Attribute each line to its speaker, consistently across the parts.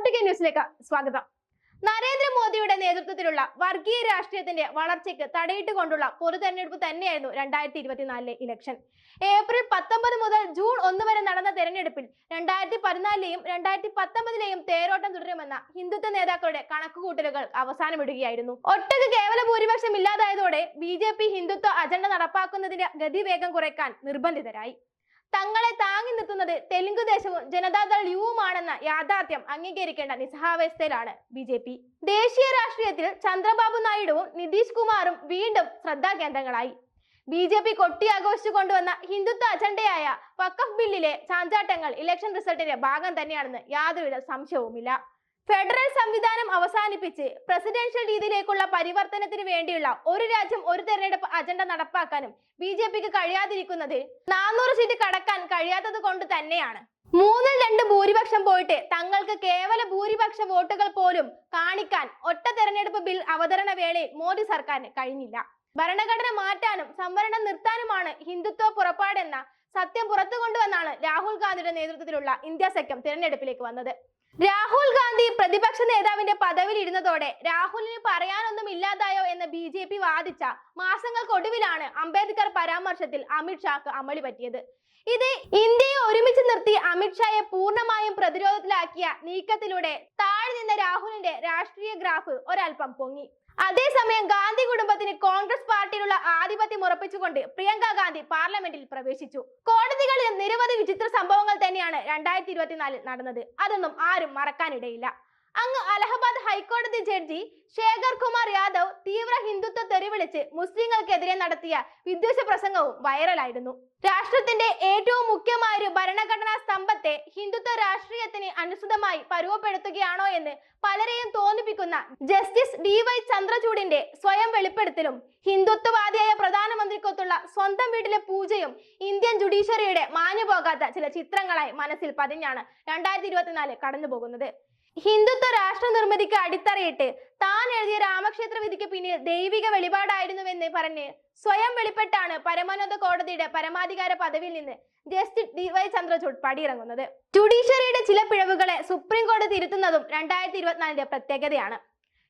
Speaker 1: ഫോർട്ടുഗേ ന്യൂസിലേക്ക് സ്വാഗതം. നരേന്ദ്രമോദിയുടെ നേതൃത്വത്തിലുള്ള വർഗീയ രാഷ്ട്രീയത്തിന്റെ വളർച്ചയ്ക്ക് തടയിട്ട് കൊണ്ടുള്ള പൊതു തെരഞ്ഞെടുപ്പ് തന്നെയായിരുന്നു രണ്ടായിരത്തി ഇരുപത്തിനാലിലെ ഇലക്ഷൻ ഏപ്രിൽ പത്തൊമ്പത് മുതൽ ജൂൺ ഒന്ന് വരെ നടന്ന തെരഞ്ഞെടുപ്പിൽ രണ്ടായിരത്തി പതിനാലിലെയും രണ്ടായിരത്തി പത്തൊമ്പതിലെയും തേരോട്ടം തുടരുമെന്ന ഹിന്ദുത്വ നേതാക്കളുടെ കണക്കുകൂട്ടലുകൾ അവസാനമിടുകയായിരുന്നു. ഒട്ടക കേവല ഭൂരിപക്ഷം ഇല്ലാതായതോടെ ബി ഹിന്ദുത്വ അജണ്ട നടപ്പാക്കുന്നതിന്റെ ഗതിവേഗം കുറയ്ക്കാൻ നിർബന്ധിതരായി. തങ്ങളെ താങ്ങി നിർത്തുന്നത് തെലുങ്ക് ദേശവും ജനതാദൾ യുവുമാണെന്ന യാഥാർത്ഥ്യം അംഗീകരിക്കേണ്ട നിസ്സഹാവസ്ഥയിലാണ് ബി ജെ പി. ദേശീയ രാഷ്ട്രീയത്തിൽ ചന്ദ്രബാബു നായിഡുവും നിതീഷ് കുമാറും വീണ്ടും ശ്രദ്ധാകേന്ദ്രങ്ങളായി ബി ജെ പി കൊട്ടിയാഘോഷിച്ചു കൊണ്ടുവന്ന ഹിന്ദുത്വ അജണ്ടയായ വഖഫ് ബില്ലിലെ ചാഞ്ചാട്ടങ്ങൾ ഇലക്ഷൻ റിസൾട്ടിന്റെ ഭാഗം തന്നെയാണെന്ന് യാതൊരുവിധ സംശയവുമില്ല. ഫെഡറൽ സംവിധാനം അവസാനിപ്പിച്ച് പ്രസിഡൻഷ്യൽ രീതിയിലേക്കുള്ള പരിവർത്തനത്തിന് വേണ്ടിയുള്ള ഒരു രാജ്യം ഒരു തെരഞ്ഞെടുപ്പ് അജണ്ട നടപ്പാക്കാനും ബി ജെ പിക്ക് കഴിയാതിരിക്കുന്നത് നാനൂറ് സീറ്റ് കടക്കാൻ കഴിയാത്തത് കൊണ്ട് തന്നെയാണ്. മൂന്നിൽ രണ്ട് ഭൂരിപക്ഷം പോയിട്ട് തങ്ങൾക്ക് കേവല ഭൂരിപക്ഷ വോട്ടുകൾ പോലും കാണിക്കാൻ ഒറ്റ തെരഞ്ഞെടുപ്പ് ബിൽ അവതരണ വേളയിൽ മോദി സർക്കാരിന് കഴിഞ്ഞില്ല. ഭരണഘടന മാറ്റാനും സംവരണം നിർത്താനുമാണ് ഹിന്ദുത്വ പുറപ്പാടെന്ന സത്യം പുറത്തു കൊണ്ടുവന്നാണ് രാഹുൽ ഗാന്ധിയുടെ നേതൃത്വത്തിലുള്ള ഇന്ത്യ സഖ്യം തിരഞ്ഞെടുപ്പിലേക്ക് വന്നത്. രാഹുൽ ഗാന്ധി പ്രതിപക്ഷ നേതാവിന്റെ പദവിയിൽ ഇരുന്നതോടെ രാഹുലിന് പറയാനൊന്നും ഇല്ലാതായോ എന്ന് ബി ജെ പി വാദിച്ച മാസങ്ങൾക്കൊടുവിലാണ് അംബേദ്കർ പരാമർശത്തിൽ അമിത്ഷാക്ക് അമളി പറ്റിയത്. ഇത് ഇന്ത്യയെ ഒരുമിച്ച് നിർത്തി അമിത്ഷായെ പൂർണമായും പ്രതിരോധത്തിലാക്കിയ നീക്കത്തിലൂടെ താഴെ നിന്ന രാഹുലിന്റെ രാഷ്ട്രീയ ഗ്രാഫ് ഒരൽപ്പം പൊങ്ങി. അതേസമയം ഗാന്ധി കുടുംബത്തിന് കോൺഗ്രസ് പാർട്ടിയിലുള്ള ആധിപത്യം ഉറപ്പിച്ചുകൊണ്ട് പ്രിയങ്ക ഗാന്ധി പാർലമെന്റിൽ പ്രവേശിച്ചു. കോടതികളിൽ നിരവധി വിചിത്ര സംഭവങ്ങൾ തന്നെയാണ് രണ്ടായിരത്തി ഇരുപത്തിനാലിൽ നടന്നത്. അതൊന്നും ആരും മറക്കാനിടയില്ല. അങ്ങ് അലഹബാദ് ഹൈക്കോടതി ജഡ്ജി ശേഖർ കുമാർ യാദവ് തീവ്ര ഹിന്ദുത്വ തെറിവിളിച്ച് മുസ്ലിങ്ങൾക്കെതിരെ നടത്തിയ വിദ്വേഷ പ്രസംഗവും വൈറലായിരുന്നു. രാഷ്ട്രത്തിന്റെ ഏറ്റവും മുഖ്യമായ ഒരു ഭരണഘടനാ സ്തംഭത്തെ ഹിന്ദുത്വ രാഷ്ട്രീയത്തിന് അനുസൃതമായി പരുവപ്പെടുത്തുകയാണോ എന്ന് പലരെയും തോന്നിപ്പിക്കുന്ന ജസ്റ്റിസ് ഡി വൈ ചന്ദ്രചൂഡിന്റെ സ്വയം വെളിപ്പെടുത്തലും ഹിന്ദുത്വവാദിയായ പ്രധാനമന്ത്രിക്കൊത്തുള്ള സ്വന്തം വീട്ടിലെ പൂജയും ഇന്ത്യൻ ജുഡീഷ്യറിയുടെ മാഞ്ഞു ചില ചിത്രങ്ങളായി മനസ്സിൽ പതിഞ്ഞാണ് രണ്ടായിരത്തി ഇരുപത്തിനാല് കടന്നു ഹിന്ദുത്വ രാഷ്ട്ര നിർമ്മിതിക്ക് അടിത്തറയിട്ട് താൻ എഴുതിയ രാമക്ഷേത്ര വിധിക്ക് പിന്നിൽ ദൈവിക വെളിപാടായിരുന്നുവെന്ന് പറഞ്ഞ് സ്വയം വെളിപ്പെട്ടാണ് പരമോന്നത കോടതിയുടെ പരമാധികാര പദവിയിൽ നിന്ന് ജസ്റ്റിസ് ഡി വൈ ചന്ദ്രചൂഡ് പടിയിറങ്ങുന്നത്. ജുഡീഷ്യറിയുടെ ചില പിഴവുകളെ സുപ്രീം കോടതി തിരുത്തുന്നതും രണ്ടായിരത്തി ഇരുപത്തിനാലിന്റെ പ്രത്യേകതയാണ്.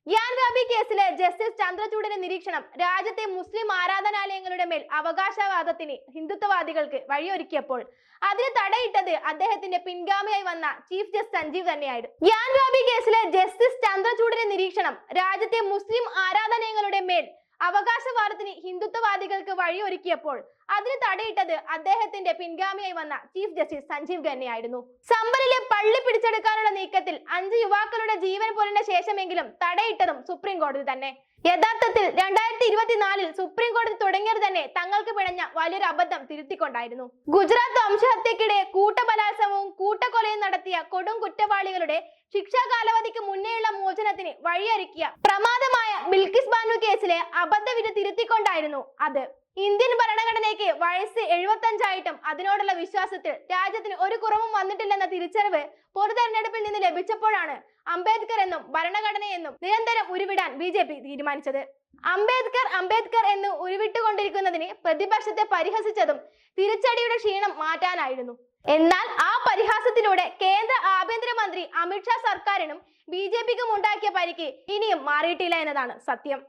Speaker 1: വാബി കേസിലെ ജസ്റ്റിസ് ചന്ദ്രചൂഡിന്റെ നിരീക്ഷണം രാജ്യത്തെ മുസ്ലിം ആരാധനാലയങ്ങളുടെ മേൽ അവകാശവാദത്തിന് ഹിന്ദുത്വവാദികൾക്ക് വഴിയൊരുക്കിയപ്പോൾ അതിന് തടയിട്ടത് അദ്ദേഹത്തിന്റെ പിൻഗാമിയായി വന്ന ചീഫ് ജസ്റ്റിസ് സഞ്ജീവ് തന്നെയായിരുന്നു. വാബി കേസിലെ ജസ്റ്റിസ് ചന്ദ്രചൂഡിന്റെ നിരീക്ഷണം രാജ്യത്തെ മുസ്ലിം ആരാധനാലയങ്ങളുടെ മേൽ അവകാശവാദത്തിന് ഹിന്ദുത്വവാദികൾക്ക് വഴിയൊരുക്കിയപ്പോൾ അതിന് തടയിട്ടത് അദ്ദേഹത്തിന്റെ പിൻഗാമിയായി വന്ന ചീഫ് ജസ്റ്റിസ് സഞ്ജീവ് ഖന്നയായിരുന്നു. സമ്പലിലെ പള്ളി പിടിച്ചെടുക്കാനുള്ള നീക്കത്തിൽ അഞ്ച് യുവാക്കളുടെ ജീവൻ പൊലിന്റെ ശേഷമെങ്കിലും തടയിട്ടതും സുപ്രീം കോടതി തന്നെ. യഥാർത്ഥത്തിൽ രണ്ടായിരത്തി ഇരുപത്തിനാലിൽ സുപ്രീം കോടതി തുടങ്ങിയത് തന്നെ തങ്ങൾക്ക് പിഴഞ്ഞ വലിയൊരു അബദ്ധം തിരുത്തിക്കൊണ്ടായിരുന്നു. ഗുജറാത്ത് വംശഹത്യക്കിടെ കൂട്ടബലാത്സവവും കൂട്ടക്കൊലയും നടത്തിയ കൊടും കുറ്റവാളികളുടെ ശിക്ഷാ കാലാവധിക്ക് മുന്നേയുള്ള മോചനത്തിന് വഴിയൊരുക്കിയ പ്രമാദമായ ബിൽക്കിസ് ബാനു കേസിലെ അബദ്ധവിധി തിരുത്തിക്കൊണ്ടായിരുന്നു അത്. ഇന്ത്യൻ ഭരണഘടനയ്ക്ക് വയസ്സ് എഴുപത്തഞ്ചായിട്ടും അതിനോടുള്ള വിശ്വാസത്തിൽ രാജ്യത്തിന് ഒരു കുറവും വന്നിട്ടില്ലെന്ന തിരിച്ചറിവ് പൊതുതെരഞ്ഞെടുപ്പിൽ നിന്ന് ലഭിച്ചപ്പോഴാണ് അംബേദ്കർ എന്നും ഭരണഘടനയെന്നും നിരന്തരം ഉരുവിടാൻ ബി ജെ പി തീരുമാനിച്ചത്. അംബേദ്കർ അംബേദ്കർ എന്ന് ഉരുവിട്ടുകൊണ്ടിരിക്കുന്നതിന് പ്രതിപക്ഷത്തെ പരിഹസിച്ചതും തിരിച്ചടിയുടെ ക്ഷീണം മാറ്റാനായിരുന്നു. എന്നാൽ ആ പരിഹാസത്തിലൂടെ കേന്ദ്ര ആഭ്യന്തരമന്ത്രി അമിത്ഷാ സർക്കാരിനും ബി ജെ പിക്കും ഉണ്ടാക്കിയ പരിക്ക് ഇനിയും മാറിയിട്ടില്ല എന്നതാണ് സത്യം.